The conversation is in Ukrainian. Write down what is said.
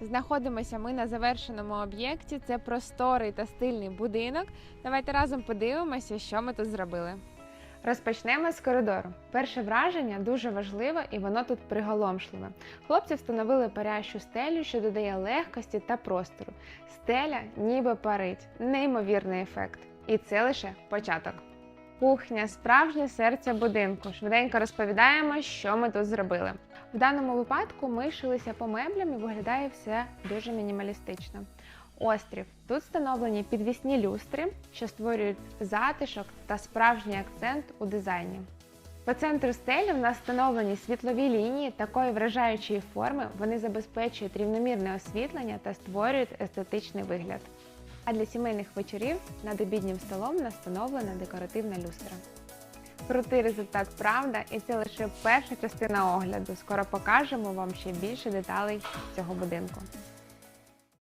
Знаходимося ми на завершеному об'єкті. Це просторий та стильний будинок. Давайте разом подивимося, що ми тут зробили. Розпочнемо з коридору. Перше враження дуже важливе і воно тут приголомшливе. Хлопці встановили парящу стелю, що додає легкості та простору. Стеля ніби парить, неймовірний ефект. І це лише початок. Кухня справжнє серце будинку. Швиденько розповідаємо, що ми тут зробили. В даному випадку ми шилися по меблям і виглядає все дуже мінімалістично. Острів. Тут встановлені підвісні люстри, що створюють затишок та справжній акцент у дизайні. По центру стелі в нас встановлені світлові лінії такої вражаючої форми. Вони забезпечують рівномірне освітлення та створюють естетичний вигляд. А для сімейних вечорів над обіднім столом в нас встановлена декоративна люстра. Крутий результат, правда, і це лише перша частина огляду. Скоро покажемо вам ще більше деталей цього будинку.